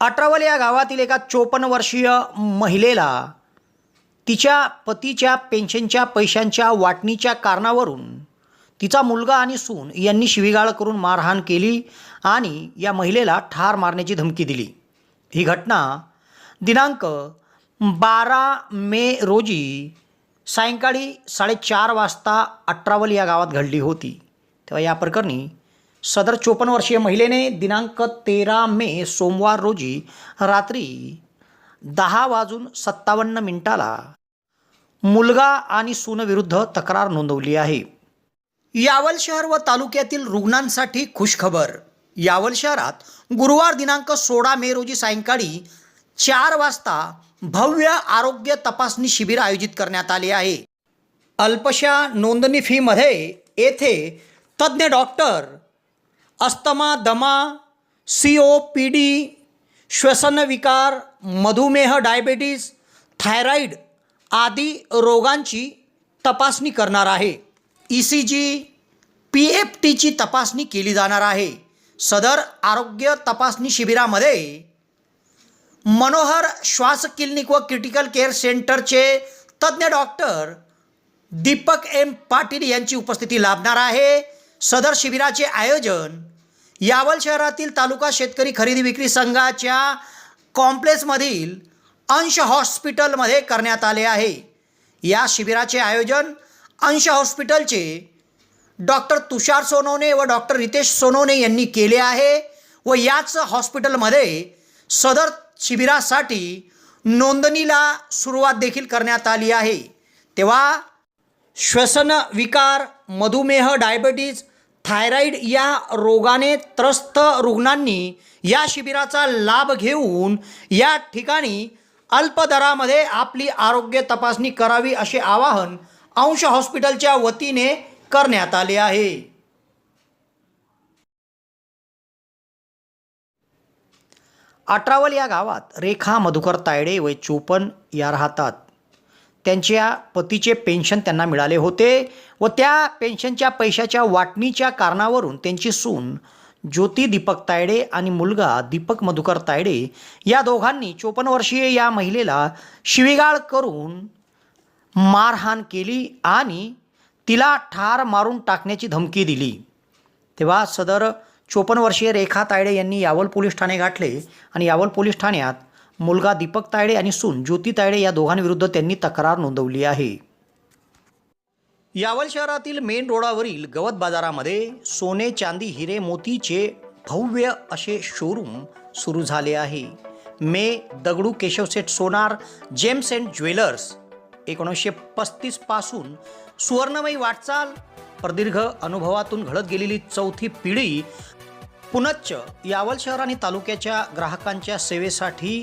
अठरावल या गावातील एका चोपन्न वर्षीय महिलेला तिच्या पतीच्या पेन्शनच्या पैशांच्या वाटणीच्या कारणावरून तिचा मुलगा आणि सून यांनी शिवीगाळ करून मारहाण केली आणि या महिलेला ठार मारण्याची धमकी दिली. ही घटना दिनांक बारा मे रोजी सायंकाळी साडेचार वाजता अठरावल या गावात घडली होती. तेव्हा या प्रकरणी सदर चोपन्न वर्षीय महिलेने दिनांक तेरा मे सोमवार रोजी रात्री दहा वाजून सत्तावन्न मिनिटाला मुलगा आणि सूनविरुद्ध तक्रार नोंदवली आहे. यावल शहर व तालुक्यातील रुग्णांसाठी खुशखबर. यावल शहरात गुरुवार दिनांक सोळा मे रोजी सायंकाळी चार वाजता भव्य आरोग्य तपासणी शिबिर आयोजित करण्यात आले आहे. अल्पशा नोंदणी फीमध्ये येथे तज्ज्ञ डॉक्टर अस्तमा दमा सी ओ पी डी श्वसनविकार मधुमेह डायबेटीस थायरॉईड आदी रोगांची तपासणी करणार आहे. E C G P F टीची तपासणी केली जाणार आहे. सदर आरोग्य तपासणी शिबिरामध्ये मनोहर श्वास क्लिनिक व क्रिटिकल केअर सेंटरचे तज्ज्ञ डॉक्टर दीपक एम पाटील यांची उपस्थिती लाभणार आहे. सदर शिबिराचे आयोजन यावल शहरातील तालुका शेतकरी खरेदी विक्री संघाच्या कॉम्प्लेक्समधील अंश हॉस्पिटलमध्ये करण्यात आले आहे. या शिबिराचे आयोजन अंश हॉस्पिटलचे डॉक्टर तुषार सोनवणे व डॉक्टर रितेश सोनवणे यांनी केले आहे व याच हॉस्पिटलमध्ये सदर शिबिरासाठी नोंदणीला सुरुवात देखील करण्यात आली आहे. तेव्हा श्वसन विकार मधुमेह डायबिटीज थायरॉईड या रोगाने त्रस्त रुग्णांनी या शिबिराचा लाभ घेऊन या ठिकाणी अल्प दरामध्ये आपली आरोग्य तपासणी करावी असे आवाहन अंश हॉस्पिटलच्या वतीने करण्यात आले आहे. अठरावल या गावात रेखा मधुकर तायडे वय चोपन्न या राहतात. त्यांच्या पतीचे पेन्शन त्यांना मिळाले होते व त्या पेन्शनच्या पैशाच्या वाटणीच्या कारणावरून त्यांची सून ज्योती दीपक तायडे आणि मुलगा दीपक मधुकर तायडे या दोघांनी चोपन्न वर्षीय या महिलेला शिवीगाळ करून मारहाण केली आणि तिला ठार मारून टाकण्याची धमकी दिली. तेव्हा सदर चोपन्न वर्षीय रेखा तायडे यांनी यावल पोलीस ठाणे गाठले आणि यावल पोलीस ठाण्यात मुलगा दीपक तायडे आणि सून ज्योती तायडे या दोघांविरुद्ध त्यांनी तक्रार नोंदवली आहे. यावल शहरातील मेन रोडावरील गवत बाजारामध्ये सोने चांदी हिरे मोतीचे भव्य असे शोरूम सुरू झाले आहे. मे Dagdu Keshavseth Sonar gems and jewellers एकोणीसशे पस्तीसपासून सुवर्णमयी वाटचाल प्रदीर्घ अनुभवातून घडत गेलेली चौथी पिढी पुनच्च यावल शहर आणि तालुक्याच्या ग्राहकांच्या सेवेसाठी